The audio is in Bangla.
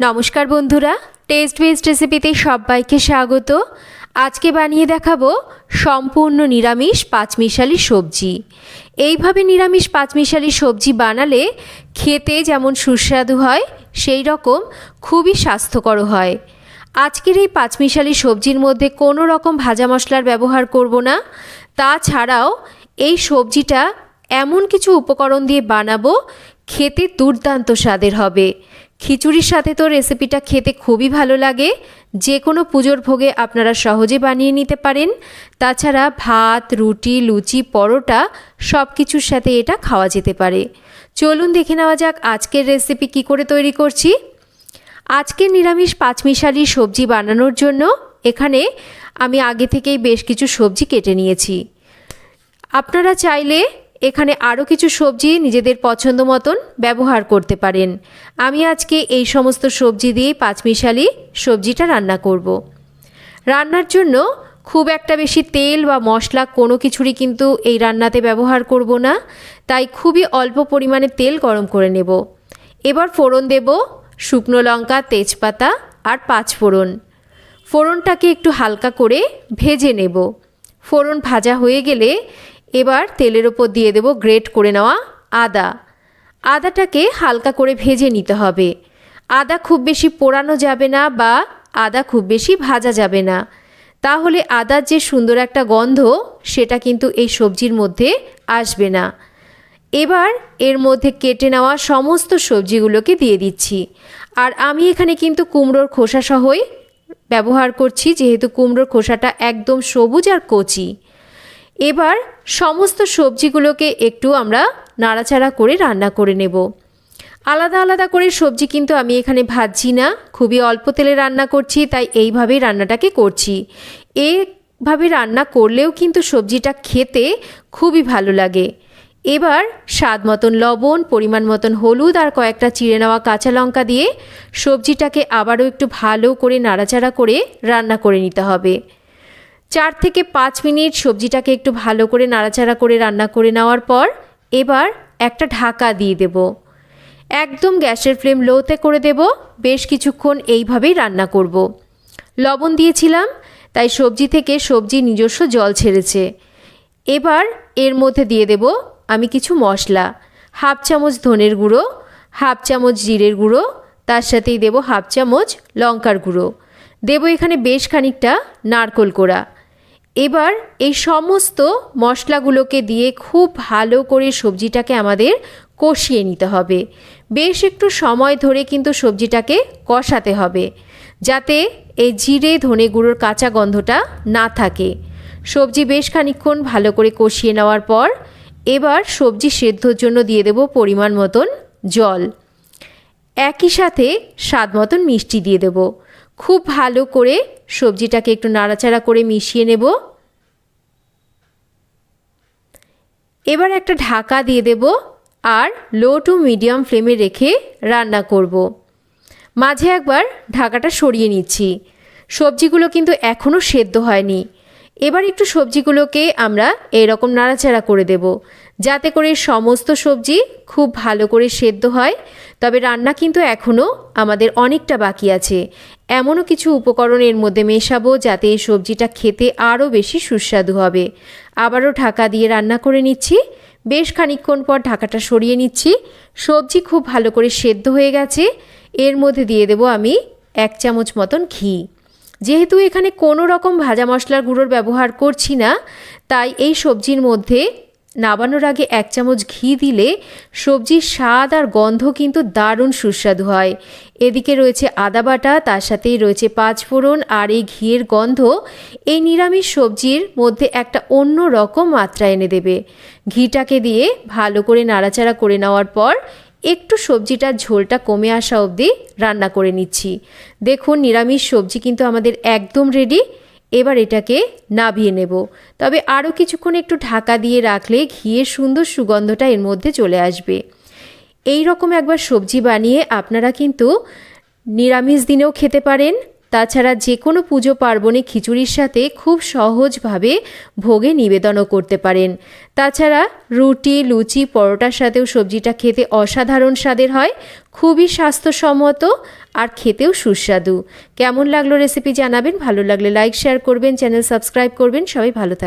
নমস্কার বন্ধুরা টেস্ট বেস্ট রেসিপিতে সবাইকে স্বাগত। আজকে বানিয়ে দেখাবো সম্পূর্ণ নিরামিষ পাঁচমিশালি সবজি। এইভাবে নিরামিষ পাঁচমিশালি সবজি বানালে খেতে যেমন সুস্বাদু হয়, সেই রকম খুবই স্বাস্থ্যকর হয়। আজকের এই পাঁচমিশালি সবজির মধ্যে কোনো রকম ভাজা মশলার ব্যবহার করব না। তাছাড়াও এই সবজিটা এমন কিছু উপকরণ দিয়ে বানাবো খেতে দুর্দান্ত স্বাদের হবে। খিচুড়ির সাথে তো রেসিপিটা খেতে খুবই ভালো লাগে। যে কোনো পুজোর ভোগে আপনারা সহজে বানিয়ে নিতে পারেন। তাছাড়া ভাত, রুটি, লুচি, পরোটা সব কিছুর সাথে এটা খাওয়া যেতে পারে। চলুন দেখে নেওয়া যাক আজকের রেসিপি কি করে তৈরি করছি। আজকের নিরামিষ পাঁচমিশালি সবজি বানানোর জন্য এখানে আমি আগে থেকেই বেশ কিছু সবজি কেটে নিয়েছি। আপনারা চাইলে এখানে আরও কিছু সবজি নিজেদের পছন্দ মতন ব্যবহার করতে পারেন। আমি আজকে এই সমস্ত সবজি দিয়েই পাঁচমিশালি সবজিটা রান্না করব। রান্নার জন্য খুব একটা বেশি তেল বা মশলা কোনো কিছুরই কিন্তু এই রান্নাতে ব্যবহার করব না, তাই খুবই অল্প পরিমাণে তেল গরম করে নেব। এবার ফোড়ন দেব, শুকনো লঙ্কা, তেজপাতা আর পাঁচ ফোড়ন। ফোড়নটাকে একটু হালকা করে ভেজে নেব। ফোড়ন ভাজা হয়ে গেলে এবার তেলের ওপর দিয়ে দেব গ্রেট করে নেওয়া আদা। আদাটাকে হালকা করে ভেজে নিতে হবে। আদা খুব বেশি পোড়ানো যাবে না বা আদা খুব বেশি ভাজা যাবে না। তাহলে আদার যে সুন্দর একটা গন্ধ, সেটা কিন্তু এই সবজির মধ্যে আসবে না। এবার এর মধ্যে কেটে নেওয়া সমস্ত সবজিগুলোকে দিয়ে দিচ্ছি। আর আমি এখানে কিন্তু কুমড়োর খোসা সহই ব্যবহার করছি, যেহেতু কুমড়োর খোসাটা একদম সবুজ আর কচি। এবার সমস্ত সবজিগুলোকে একটু আমরা নাড়াচাড়া করে রান্না করে নেব। আলাদা আলাদা করে সবজি কিন্তু আমি এখানে ভাজছি না, খুবই অল্প তেলে রান্না করছি, তাই এইভাবেই রান্নাটাকে করছি। এভাবে রান্না করলেও কিন্তু সবজিটা খেতে খুবই ভালো লাগে। এবার স্বাদ মতন লবণ, পরিমাণ মতন হলুদ আর কয়েকটা চিড়ে নেওয়া কাঁচা লঙ্কা দিয়ে সবজিটাকে আবারও একটু ভালো করে নাড়াচাড়া করে রান্না করে নিতে হবে। চার থেকে পাঁচ মিনিট সবজিটাকে একটু ভালো করে নাড়াচাড়া করে রান্না করে নেওয়ার পর এবার একটা ঢাকা দিয়ে দেব। একদম গ্যাসের ফ্লেম লোতে করে দেব। বেশ কিছুক্ষণ এইভাবেই রান্না করব। লবণ দিয়েছিলাম, তাই সবজি থেকে সবজি নিজস্ব জল ছেড়েছে। এবার এর মধ্যে দিয়ে দেব আমি কিছু মশলা। হাফ চামচ ধনের গুঁড়ো, হাফ চামচ জিরের গুঁড়ো, তার সাথেই দেব হাফ চামচ লঙ্কার গুঁড়ো। দেব এখানে বেশ খানিকটা নারকোল কোড়া। এবার এই সমস্ত মশলাগুলোকে দিয়ে খুব ভালো করে সবজিটাকে আমাদের কষিয়ে নিতে হবে। বেশ একটু সময় ধরে কিন্তু সবজিটাকে কষাতে হবে, যাতে এই জিরে, ধনে গুঁড়োর কাঁচা গন্ধটা না থাকে। সবজি বেশ খানিক্ষণ ভালো করে কষিয়ে নেওয়ার পর এবার সবজি সেদ্ধর জন্য দিয়ে দেব পরিমাণ মতন জল। একই সাথে স্বাদ মতন মিষ্টি দিয়ে দেব। খুব ভালো করে সবজিটাকে একটু নাড়াচাড়া করে মিশিয়ে নেব। এবার একটা ঢাকা দিয়ে দেব আর লো টু মিডিয়াম ফ্লেমে রেখে রান্না করব। মাঝে একবার ঢাকাটা সরিয়ে নিচ্ছি। সবজিগুলো কিন্তু এখনও সেদ্ধ হয়নি। এবার একটু সবজিগুলোকে আমরা এরকম নাড়াচাড়া করে দেব। যাতে করে সমস্ত সবজি খুব ভালো করে সেদ্ধ হয়। তবে রান্না কিন্তু এখনও আমাদের অনেকটা বাকি আছে। এমনও কিছু উপকরণের মধ্যে মেশাবো যাতে এই সবজিটা খেতে আরও বেশি সুস্বাদু হবে। আবারও ঢাকা দিয়ে রান্না করে নিচ্ছি। বেশ খানিক্ষণ পর ঢাকাটা সরিয়ে নিচ্ছি। সবজি খুব ভালো করে সেদ্ধ হয়ে গেছে। এর মধ্যে দিয়ে দেব আমি এক চামচ মতন ঘি। যেহেতু এখানে কোনো রকম ভাজা মশলার গুঁড়োর ব্যবহার করছি না, তাই এই সবজির মধ্যে নাবানোর আগে এক চামচ ঘি দিলে সবজির স্বাদ আর গন্ধ কিন্তু দারুণ সুস্বাদু হয়। এদিকে রয়েছে আদা বাটা, তার সাথেই রয়েছে পাঁচফোড়ন আর এই ঘিয়ের গন্ধ এই নিরামিষ সবজির মধ্যে একটা অন্য রকম মাত্রা এনে দেবে। ঘিটাকে দিয়ে ভালো করে নাড়াচাড়া করে নেওয়ার পর একটু সবজিটার ঝোলটা কমে আসা অবধি রান্না করে নিচ্ছি। দেখুন, নিরামিষ সবজি কিন্তু আমাদের একদম রেডি এবার এটাকে নাভিয়ে নেব। তবে আরও কিছুক্ষণ একটু ঢাকা দিয়ে রাখলে ঘিয়ের সুন্দর সুগন্ধটা এর মধ্যে চলে আসবে। এই রকম একবার সবজি বানিয়ে আপনারা কিন্তু নিরামিষ দিনেও খেতে পারেন। তাছাড়া যে কোনো পুজো পার্বণে খিচুড়ির সাথে খুব সহজভাবে ভোগে নিবেদনও করতে পারেন। তাছাড়া রুটি, লুচি, পরোটার সাথেও সবজিটা খেতে অসাধারণ স্বাদের হয়, খুবই স্বাস্থ্যসম্মত আর খেতেও সুস্বাদু। কেমন লাগল রেসিপি জানাবেন, ভালো লাগলে লাইক, শেয়ার করবেন, চ্যানেল সাবস্ক্রাইব করবেন, সবাই ভালো থাকবেন